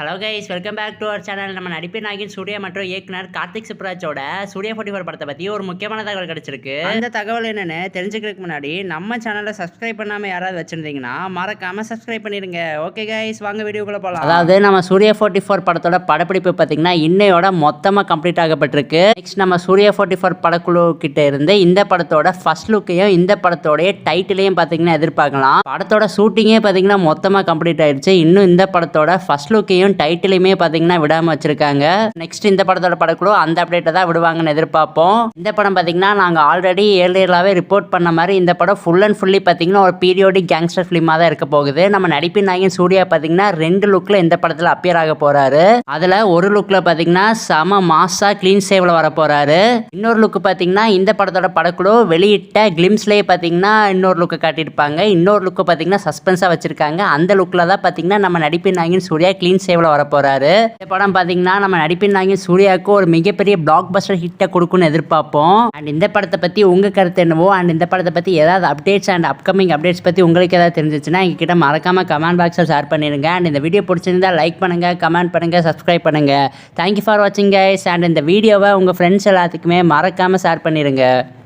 Hello guys welcome back to our channel நம்ம நடிப்பின் நாயகன் சூர்யா மற்றும் இயக்குனர் கார்த்திக் சுப்ராஜோட சூர்யா ஃபோர்ட்டி ஃபோர் படத்தை பற்றி ஒரு முக்கியமான தகவல் கிடைச்சிருக்கு. அந்த தகவல் என்னன்னு தெரிஞ்சுக்கிறதுக்கு முன்னாடி நம்ம சேனலை சப்ஸ்கிரைப் பண்ணாமல் யாராவது வச்சிருந்தீங்கன்னா மறக்காம சப்ஸ்கிரைப் பண்ணிடுங்க. ஓகே கைஸ் வாங்க வீடியோக்குள்ள போகலாம் அதாவது நம்ம சூர்யா ஃபோர்ட்டி ஃபோர் படத்தோட படப்பிடிப்பு பார்த்தீங்கன்னா இன்னையோட மொத்தமாக கம்ப்ளீட் ஆகப்பட்டிருக்கு. நெக்ஸ்ட் நம்ம சூர்யா ஃபோர்ட்டி ஃபோர் படக்குழு கிட்ட இருந்து இந்த படத்தோட ஃபர்ஸ்ட் லுக்கையும் இந்த படத்தோடைய டைட்டிலையும் பார்த்தீங்கன்னா எதிர்பார்க்கலாம். படத்தோட ஷூட்டிங்கே பார்த்தீங்கன்னா மொத்தமாக கம்ப்ளீட் ஆயிடுச்சு இன்னும் இந்த படத்தோட ஃபர்ஸ்ட் லுக்கையும் டைட்டிலையுமே பார்த்தீங்கன்னா விடாமல் வச்சிருக்காங்க. நெக்ஸ்ட் இந்த படத்தோட படக்குழு அந்த அப்டேட்டை தான் விடுவாங்கன்னு எதிர்பார்ப்போம். இந்த படம் பார்த்தீங்கன்னா நாங்கள் ஆல்ரெடி ஏர்லியராகவே ரிப்போர்ட் பண்ண மாதிரி இந்த படம் ஃபுல் அண்ட் ஃபுல்லி பார்த்தீங்கன்னா ஒரு பீரியோடிக் கேங்ஸ்டர் ஃபிலிமாக தான் இருக்க போகுது. நம்ம நடிப்பின் நாயகன் சூர்யா பார்த்தீங்கன்னா ரெண்டு லுக்கில் இந்த படத்தில் அப்பியர் ஆக போகிறாரு அதில் ஒரு லுக்கில் பார்த்தீங்கன்னா செம மாஸாக க்ளீன் சேவில் வர போகிறாரு இன்னொரு லுக்கு பார்த்தீங்கன்னா இந்த படத்தோட படக்குழு வெளியிட்ட கிளிம்ஸ்லேயே பார்த்தீங்கன்னா இன்னொரு லுக்கு காட்டியிருப்பாங்க. இன்னொரு லுக்கு பார்த்தீங்கன்னா சஸ்பென்ஸாக வச்சிருக்காங்க. அந்த லுக்கில் தான் பார்த்தீங்கன்னா நம்ம நடிப்பின் நாயகன் சூர்யா க்ளீன் சேவ் வர போகிறாரு இந்த படம் பார்த்தீங்கன்னா நம்ம நடிப்பின் நாயகன் சூர்யாவுக்கு ஒரு மிகப்பெரிய பிளாக் பஸ்டர் ஹிட்டை கொடுக்குன்னு எதிர்பார்ப்போம். அண்ட் இந்த படத்தை பற்றி உங்கள் கருத்து என்னவோ அண்ட் இந்த படத்தை பற்றி ஏதாவது அப்டேட்ஸ் அண்ட் அப்கமிங் அப்டேட்ஸ் பற்றி உங்களுக்கு ஏதாவது தெரிஞ்சிச்சுன்னா எங்ககிட்ட மறக்காம கமெண்ட் பாக்ஸில் ஷேர் பண்ணிடுங்க அண்ட் இந்த வீடியோ பிடிச்சிருந்தா லைக் பண்ணுங்கள் கமெண்ட் பண்ணுங்கள் சப்ஸ்கிரைப் பண்ணுங்கள் தேங்க்யூ ஃபார் வாட்சிங் கைஸ் அண்ட் இந்த வீடியோவை உங்கள் ஃப்ரெண்ட்ஸ் எல்லாத்துக்குமே மறக்காமல் ஷேர் பண்ணிடுங்க